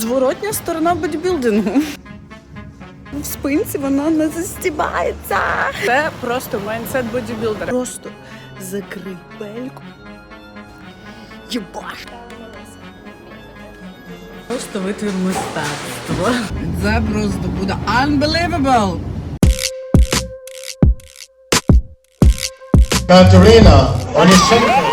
Зворотня сторона бодібілдингу. В спинці вона не застібається. Це просто майндсет бодібілдера. Просто закрий пельку. Єбаш. Просто витвір мистецтва. Це просто буде unbelievable. Katerina, on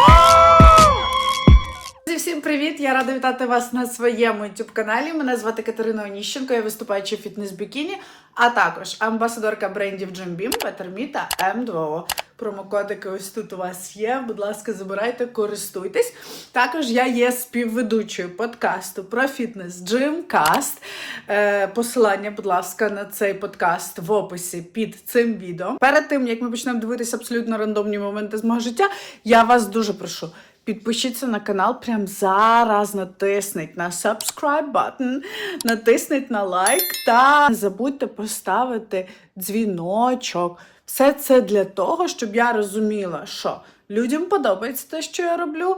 Я рада вітати вас на своєму youtube каналі. Мене звати Катерина Оніщенко, я виступаюча фітнес бікіні, а також амбасадорка брендів Jim Beam, та M2O. Промокодики ось тут у вас є. Будь ласка, забирайте, користуйтесь. Також я є співведучою подкасту про фітнес Gymcast. Е, посилання, будь ласка, на цей подкаст в описі під цим відео. Перед тим як ми почнемо дивитися абсолютно рандомні моменти з мого життя, я вас дуже прошу. Підпишіться на канал прямо зараз, натисніть на subscribe button, натисніть на лайк та не забудьте поставити дзвіночок. Все це для того, щоб я розуміла, що людям подобається те, що я роблю.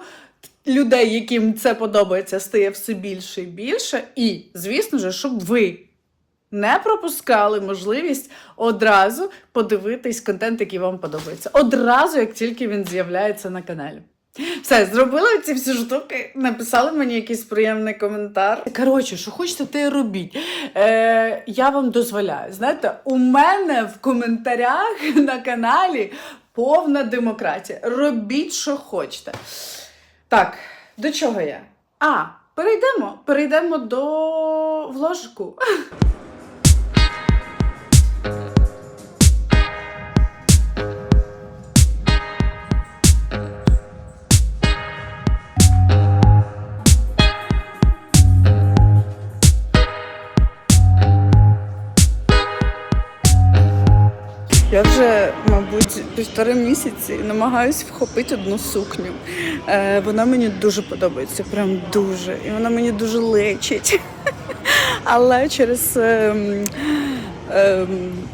Людей, яким це подобається, стає все більше і більше. І, звісно ж, щоб ви не пропускали можливість одразу подивитись контент, який вам подобається. Одразу, як тільки він з'являється на каналі. Все, зробили ці всі штуки, написали мені якийсь приємний коментар. Коротше, що хочете, те робіть. Е, я вам дозволяю. Знаєте, у мене в коментарях на каналі повна демократія. Робіть, що хочете. Так, до чого я? А, перейдемо. Перейдемо до вложку. Я вже, мабуть, півтори місяці намагаюсь вхопити одну сукню. Е, вона мені дуже подобається, прям дуже. І вона мені дуже лечить. Але через ем, ем,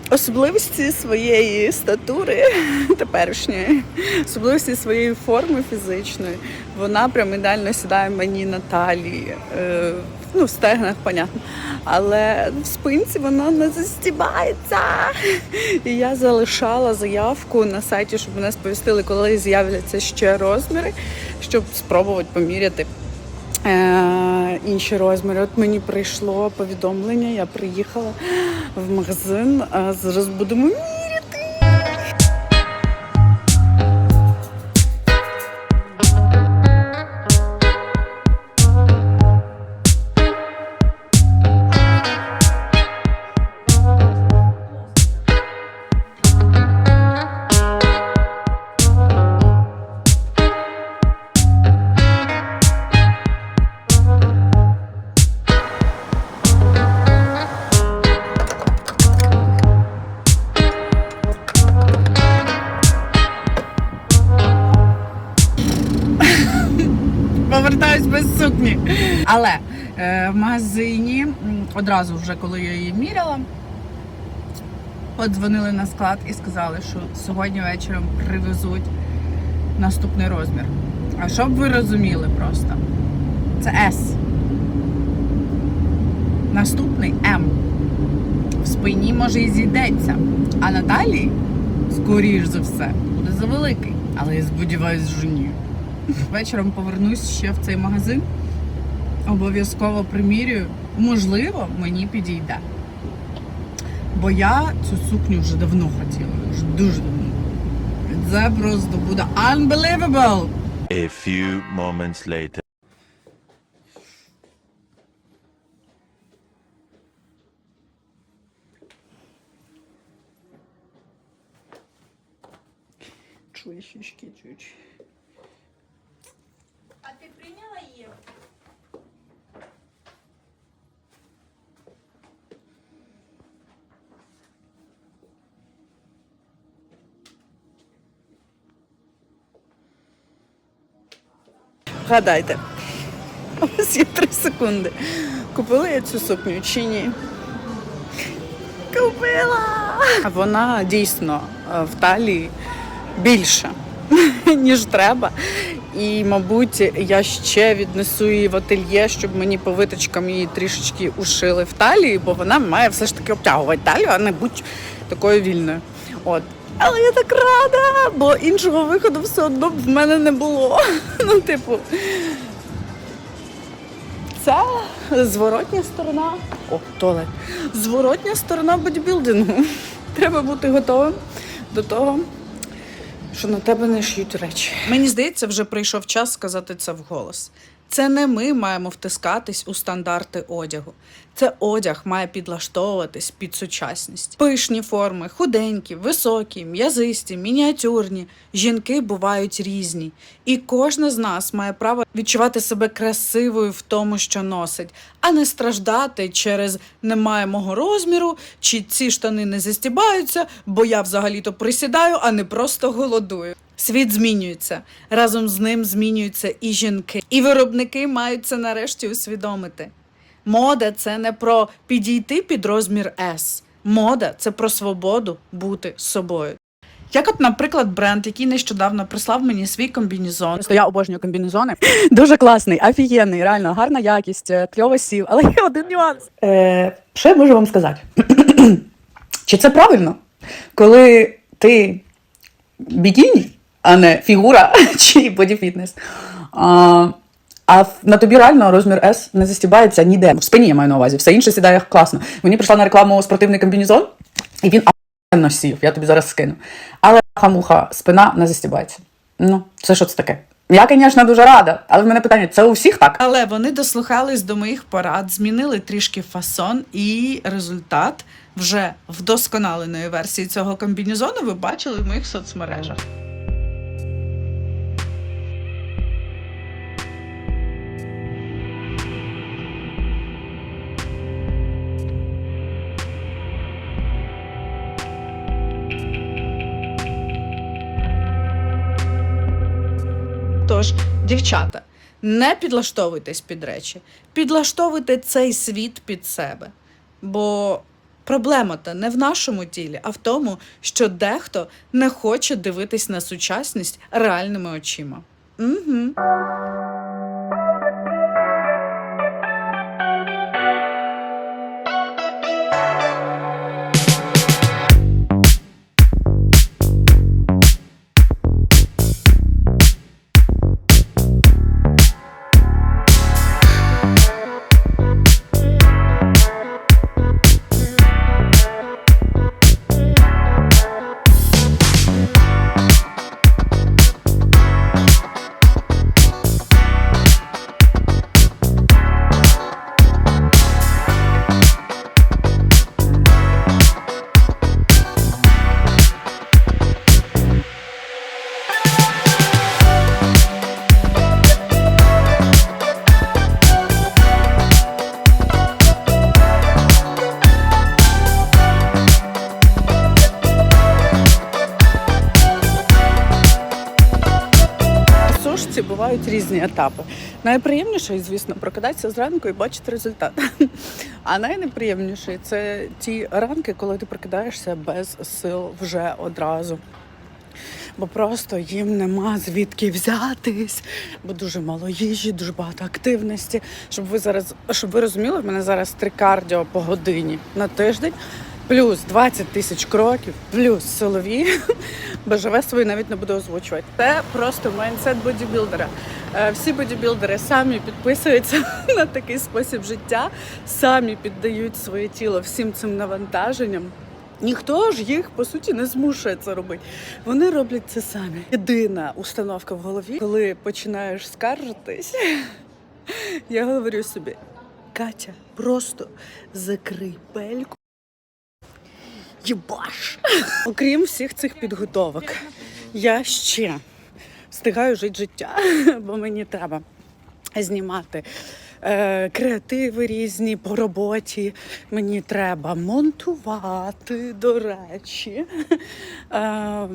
особливості своєї статури теперішньої, особливості своєї форми фізичної, вона прям ідеально сідає мені на талії. Е, ну, в стегнах, понятно. Але в спинці вона не застібається. І я залишала заявку на сайті, щоб мене сповістили, коли з'являться ще розміри, щоб спробувати поміряти. Е, інші розміри. От мені прийшло повідомлення, я приїхала в магазин, а зараз Але е, в магазині одразу, вже коли я її міряла, подзвонили на склад і сказали, що сьогодні вечором привезуть наступний розмір. А щоб ви розуміли просто, це S. Наступний М. В спині може і зійдеться. А на талії, скоріш за все, буде завеликий. Але я сподіваюсь, що ні. Вечором повернусь ще в цей магазин. Обов'язково примірюю. Можливо, мені підійде. Бо я цю сукню вже давно хотіла. Вже дуже давно. Це просто буде unbelievable! A few moments later. Чую щічки чуть. Гадайте. У є три секунди. Купила я цю сукню чи ні? Купила! Вона дійсно е, в талії більша, ніж треба. І, мабуть, я ще віднесу її в ательє, щоб мені по виточкам її трішечки ушили в талії, бо вона має все ж таки обтягувати талію, а не будь такою вільною. От. Але я так рада, бо іншого виходу все одно в мене не було. Ну, типу, це зворотня сторона. О, туалет. Зворотня сторона бодібілдингу. Треба бути готовим до того, що на тебе не шиють речі. Мені здається, вже прийшов час сказати це вголос. Це не ми маємо втискатись у стандарти одягу. Це одяг має підлаштовуватись під сучасність. Пишні форми, худенькі, високі, м'язисті, мініатюрні. Жінки бувають різні, і кожна з нас має право відчувати себе красивою в тому, що носить, а не страждати через немає мого розміру, чи ці штани не застібаються, бо я взагалі-то присідаю, а не просто голодую. Світ змінюється. Разом з ним змінюються і жінки. І виробники мають це нарешті усвідомити. Мода це не про підійти під розмір S. Мода це про свободу бути собою. Як, от, наприклад, бренд, який нещодавно прислав мені свій комбінезон. Просто я обожнюю комбінезони. Дуже класний, офігенний, реально гарна якість, е, кльово сів. Але є один нюанс. Е, що я можу вам сказати? Чи це правильно, коли ти бікіні, а не фігура чи бодіфітнес? А, на тобі реально розмір S не застібається ніде. В спині я маю на увазі, все інше сідає класно. Мені прийшла на рекламу спортивний комбінезон, і він охуєнно сів, я тобі зараз скину. Але хамуха, спина не застібається. Ну, це що це таке? Я, звісно, дуже рада, але в мене питання: це у всіх так? Але вони дослухались до моїх порад, змінили трішки фасон, і результат вже вдосконаленої версії цього комбінезону ви бачили в моїх соцмережах. Тож, дівчата, не підлаштовуйтесь під речі, підлаштовуйте цей світ під себе. Бо проблема-то не в нашому тілі, а в тому, що дехто не хоче дивитись на сучасність реальними очима. Угу. Різні етапи. Найприємніше, звісно, прокидатися зранку і бачити результат. А найнеприємніше це ті ранки, коли ти прокидаєшся без сил вже одразу. Бо просто їм нема звідки взятись, бо дуже мало їжі, дуже багато активності. Щоб ви зараз, щоб ви розуміли, в мене зараз три кардіо по годині на тиждень, плюс 20 тисяч кроків, плюс силові. БЖВ свої навіть не буду озвучувати. Це просто майндсет бодібілдера. Е, Всі бодібілдери самі підписуються на такий спосіб життя, самі піддають своє тіло всім цим навантаженням. Ніхто ж їх по суті не змушує це робити. Вони роблять це самі. Єдина установка в голові, коли починаєш скаржитись, я говорю собі: Катя, просто закрий пельку. Єбаш! Окрім всіх цих підготовок, я ще встигаю жити життя, бо мені треба знімати е, креативи різні по роботі. Мені треба монтувати, до речі. Е,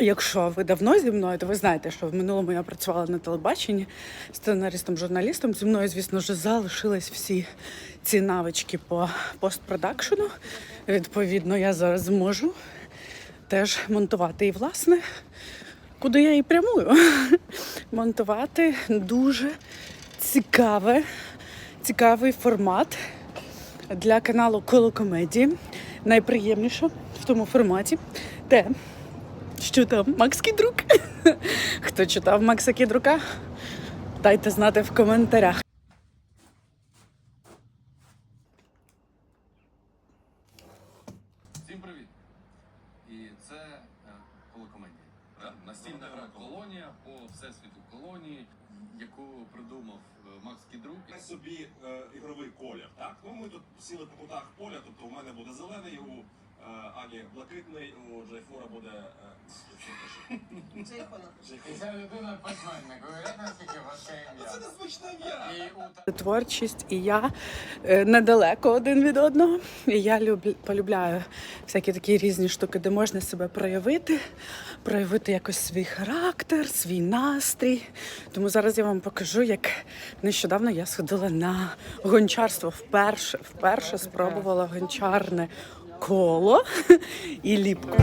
Якщо ви давно зі мною, то ви знаєте, що в минулому я працювала на телебаченні сценаристом, журналістом. Зі мною, звісно ж, залишились всі ці навички по постпродакшену. Відповідно, я зараз зможу теж монтувати. І, власне, куди я і прямую. Монтувати дуже цікаве, цікавий формат для каналу Коло комедії. Найприємніше в тому форматі те, що там Макс Кідрук. Хто читав Макса Кідрука? Дайте знати в коментарях. Всім привіт! І це е, колокомедія. Да? Настільна гра колонія по всесвіту колонії, яку придумав е, Макс Кідрук. Це собі е, ігровий колір. Так, ну ми тут сіли по кутах поля, тобто у мене буде зелений, у Ані блакитний, у Джайфора буде. Е. Ця людина письменник? Це незвичне ім'я. Творчість і я е, недалеко один від одного. І я люблю, полюбляю всякі такі різні штуки, де можна себе проявити, проявити якось свій характер, свій настрій. Тому зараз я вам покажу, як нещодавно я сходила на гончарство. Вперше, вперше спробувала гончарне коло і ліпку.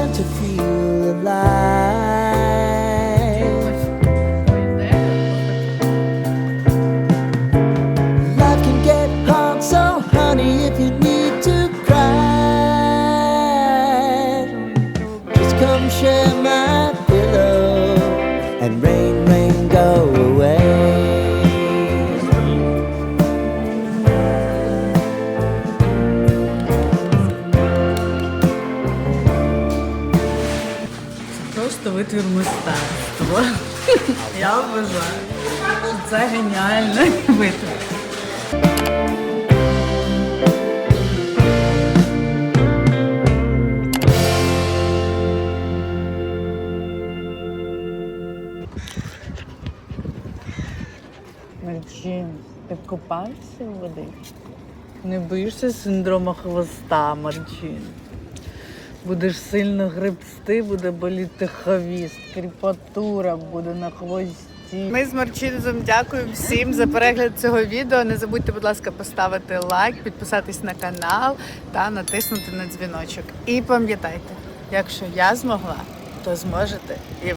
витвір мистецтва. Я вважаю, що це геніальний витвір. Марчин, ти купаєшся в воді? Не боїшся синдрому хвоста, Марчин? Будеш сильно гребсти, буде боліти хвіст, кріпатура буде на хвості. Ми з Марчинзом дякуємо всім за перегляд цього відео. Не забудьте, будь ласка, поставити лайк, підписатись на канал та натиснути на дзвіночок. І пам'ятайте, якщо я змогла, то зможете і.